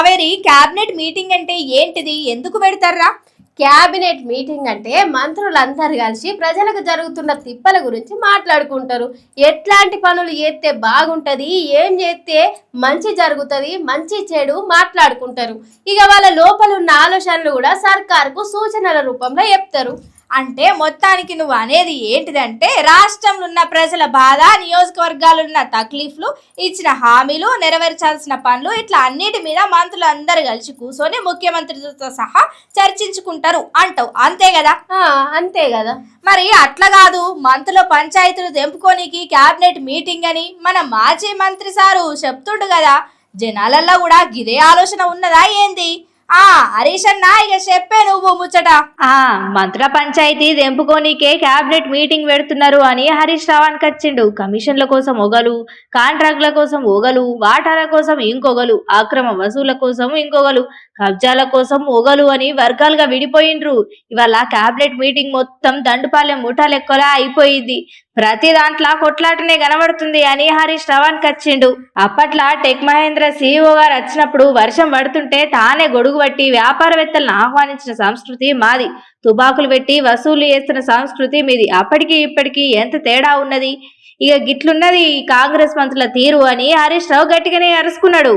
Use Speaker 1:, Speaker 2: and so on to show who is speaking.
Speaker 1: Kaveri cabinet meeting అంటే ఏంటిది? ఎందుకు పెడతారా
Speaker 2: క్యాబినెట్ మీటింగ్ అంటే మంత్రులందరూ కలిసి ప్రజలకు జరుగుతున్న తిప్పల గురించి మాట్లాడుకుంటారు. ఎట్లాంటి పనులు చేస్తే బాగుంటుంది ఏం చేస్తే మంచి జరుగుతుంది మంచి చెడు మాట్లాడుకుంటారు. ఇక వాళ్ళ లోపల ఉన్న ఆలోచనలు కూడా సర్కార్కు సూచనల రూపంలో చెప్తారు.
Speaker 1: అంటే మొత్తానికి నువ్వు అనేది ఏంటిదంటే రాష్ట్రంలో ఉన్న ప్రజల బాధ నియోజకవర్గాలు ఉన్న తక్లీఫ్లు ఇచ్చిన హామీలు నెరవేర్చాల్సిన పనులు ఇట్లా అన్నిటి మీద మంత్రులు అందరు కలిసి కూర్చొని ముఖ్యమంత్రితో సహా చర్చించుకుంటారు అంటావు. అంతే కదా?
Speaker 2: అంతే కదా.
Speaker 1: మరి అట్లా కాదు మంత్రుల పంచాయతీలు తెంపుకోనికి క్యాబినెట్ మీటింగ్ అని మన మాజీ మంత్రి సారు చెప్తుండు కదా. జనాలల్లో కూడా గిదే ఆలోచన ఉన్నదా ఏంది? ఆ హరీష్ అన్న ఇక చెప్పే నువ్వు ముచ్చట.
Speaker 3: ఆ మంత్రుల పంచాయతీ తెంపుకోనీకే క్యాబినెట్ మీటింగ్ పెడుతున్నారు అని హరీష్ రావానికి వచ్చిండు. కమిషన్ల కోసం ఒగలు కాంట్రాక్ట్ల కోసం ఒగలు వాటాల కోసం ఇంకొకలు అక్రమ వసూళ్ళ కోసం ఇంకొకలు కబ్జాల కోసం ఒగలు అని వర్గాలుగా విడిపోయిండ్రు. ఇవాళ క్యాబినెట్ మీటింగ్ మొత్తం దండుపాలెం ముఠాలెక్కలా అయిపోయింది. ప్రతి దాంట్లో కొట్లాటనే కనబడుతుంది అని హరీష్ రావాన్ వచ్చిండు అప్పట్లో టెక్ మహేంద్ర సీఈఓ గారు వచ్చినప్పుడు వర్షం పడుతుంటే తానే గొడుగు పట్టి వ్యాపారవేత్తలను ఆహ్వానించిన సంస్కృతి మాది. తుబాకులు పెట్టి వసూలు చేస్తున్న సంస్కృతి మీది. అప్పటికి ఇప్పటికి ఎంత తేడా ఉన్నది? ఇక గిట్లున్నది కాంగ్రెస్ మంత్రుల తీరు అని హరీష్ రావు గట్టిగానే అరుచుకున్నాడు